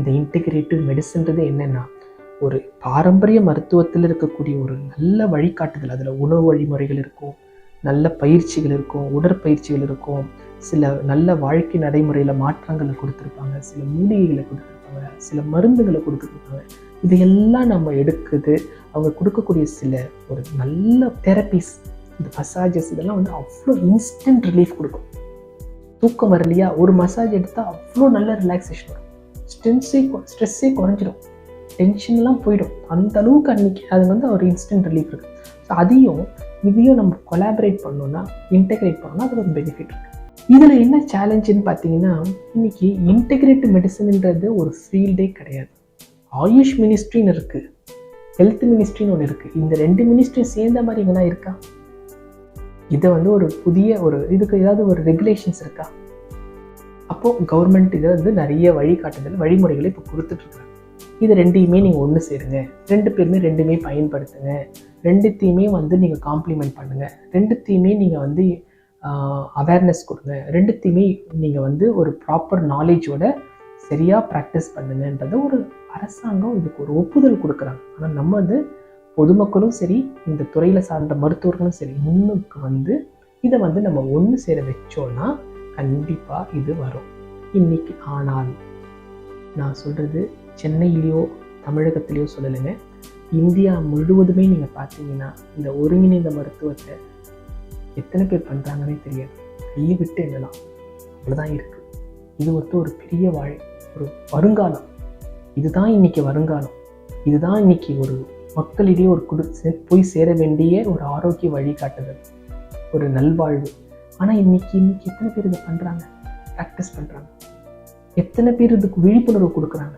இந்த இன்டிகிரேட்டிவ் மெடிசன்றது என்னென்னா ஒரு பாரம்பரிய மருத்துவத்தில் இருக்கக்கூடிய ஒரு நல்ல வழிகாட்டுதல். அதில் உணவு வழிமுறைகள் இருக்கும் நல்ல பயிற்சிகள் இருக்கும் உடற்பயிற்சிகள் இருக்கும். சில நல்ல வாழ்க்கை நடைமுறையில் மாற்றங்களை கொடுத்துருப்பாங்க சில மூலிகைகளை கொடுத்துருப்பாங்க சில மருந்துகளை கொடுத்துருப்பாங்க. இதையெல்லாம் நம்ம எடுக்குது. அவங்க கொடுக்கக்கூடிய சில ஒரு நல்ல தெரப்பிஸ் இந்த மசாஜஸ் இதெல்லாம் வந்து அவ்வளோ இன்ஸ்டன்ட் ரிலீஃப் கொடுக்கும். தூக்கம் வரலையா? ஒரு மசாஜ் எடுத்தால் அவ்வளோ நல்ல ரிலாக்ஸேஷன் வரும். ஸ்ட்ரெஸ்ஸே ஸ்ட்ரெஸ்ஸே குறைஞ்சிடும் டென்ஷன்லாம் போயிடும். அந்த அளவுக்கு அன்னைக்கு அது வந்து ஒரு இன்ஸ்டன்ட் ரிலீஃப் இருக்குது ஸோ அதையும் இதையும் நம்ம கொலாபரேட் பண்ணோம்னா இன்டெகிரேட் பண்ணோம்னா அது ஒரு பெனிஃபிட் இருக்குது இதில் என்ன சேலஞ்சுன்னு பார்த்தீங்கன்னா இன்னைக்கு இன்டெகிரேட்டிவ் மெடிசன்ன்றது ஒரு ஃபீல்டே கிடையாது. ஆயுஷ் மினிஸ்ட்ரின்னு இருக்குது ஹெல்த் மினிஸ்ட்ரின்னு ஒன்று இருக்குது இந்த ரெண்டு மினிஸ்ட்ரியும் சேர்ந்த மாதிரி எங்கன்னா இருக்கா? இதை வந்து ஒரு புதிய ஒரு இதுக்கு ஏதாவது ஒரு ரெகுலேஷன்ஸ் இருக்கா? அப்போது கவர்மெண்ட் இதை வந்து நிறைய வழிகாட்டுதல் வழிமுறைகளை இப்போ கொடுத்துட்ருக்காங்க இது ரெண்டையுமே நீங்கள் ஒன்று சேருங்க. ரெண்டு பேருமே ரெண்டுமே பயன்படுத்துங்க. ரெண்டுத்தையுமே வந்து நீங்கள் காம்ப்ளிமெண்ட் பண்ணுங்கள் ரெண்டுத்தையுமே நீங்கள் வந்து அவேர்னஸ் கொடுங்க. ரெண்டுத்தையுமே நீங்கள் வந்து ஒரு ப்ராப்பர் நாலேஜோட சரியாக ப்ராக்டிஸ் பண்ணுங்கன்றத ஒரு அரசாங்கம் இதுக்கு ஒரு ஒப்புதல் கொடுக்குறாங்க. ஆனால் நம்ம வந்து பொதுமக்களும் சரி இந்த துறையில் சார்ந்த மருத்துவர்களும் சரி முன்னுக்கு வந்து இதை வந்து நம்ம ஒன்று சேர வச்சோன்னா கண்டிப்பாக இது வரும். இன்னைக்கு ஆனால் நான் சொல்கிறது சென்னையிலேயோ தமிழகத்திலையோ சொல்லலைங்க. இந்தியா முழுவதுமே நீங்கள் பார்த்தீங்கன்னா இந்த ஒருங்கிணைந்த மருத்துவத்தை எத்தனை பேர் பண்ணுறாங்கன்னே தெரியாது. கையை விட்டு எண்ணலாம். அவ்வளோதான் இருக்குது இது வந்து ஒரு பெரிய வாழ் ஒரு வருங்காலம். இதுதான் இன்னைக்கு வருங்காலம். இதுதான் இன்னைக்கு ஒரு மக்களிடையே ஒரு குடு போய் சேர வேண்டிய ஒரு ஆரோக்கிய வழிகாட்டுதல். ஒரு நல்வாழ்வு. ஆனால் இன்னைக்கு இன்னைக்கு எத்தனை பேர் இதை பண்ணுறாங்க ப்ராக்டிஸ் பண்ணுறாங்க எத்தனை பேர் இதுக்கு விழிப்புணர்வு கொடுக்குறாங்க?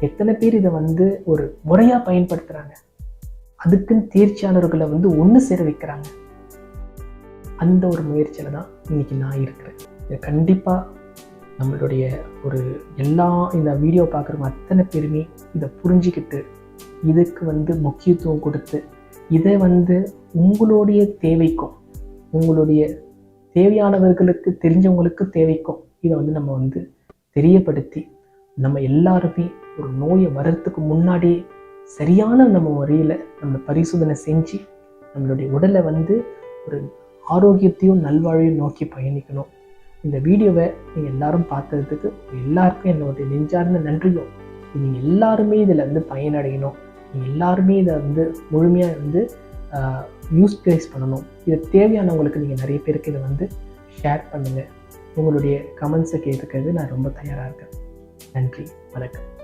எத்தனை பேர் இதை வந்து ஒரு முறையாக பயன்படுத்துகிறாங்க அதுக்குன்னு தேர்ச்சியாளர்களை வந்து ஒன்று சேர வைக்கிறாங்க. அந்த ஒரு முயற்சியில் தான் இன்னைக்கு நான் இருக்கிறேன். இது கண்டிப்பாக நம்மளுடைய ஒரு எல்லா இந்த வீடியோ பார்க்குறவங்க அத்தனை பேருமே இதை புரிஞ்சிக்கிட்டு இதுக்கு வந்து முக்கியத்துவம் கொடுத்து இதை வந்து உங்களுடைய தேவைக்கும் உங்களுடைய தேவையானவர்களுக்கு தெரிஞ்சவங்களுக்கு தேவைக்கும். இதை வந்து நம்ம வந்து தெரியப்படுத்தி நம்ம எல்லாருமே ஒரு நோயை வர்றதுக்கு முன்னாடியே சரியான நம்ம முறையில் நம்ம பரிசோதனை செஞ்சு நம்மளுடைய உடலை வந்து ஒரு ஆரோக்கியத்தையும் நல்வாழ்வையும் நோக்கி பயணிக்கணும். இந்த வீடியோவை நீங்கள் எல்லாரும் பார்த்ததுக்கு எல்லாருக்கும் என்னுடைய நெஞ்சார்ந்த நன்றியும். நீங்கள் எல்லாருமே இதில் வந்து பயனடையணும். நீங்கள் எல்லாருமே இதை வந்து முழுமையாக வந்து யூஸ்பிளைஸ் பண்ணணும். இது தேவையானவங்களுக்கு நீங்கள் நிறைய பேருக்கு இதை வந்து ஷேர் பண்ணுங்கள் உங்களுடைய கமெண்ட்ஸை கேட்டுக்கிறது நான் ரொம்ப தயாராக இருக்கேன். நன்றி. வணக்கம்.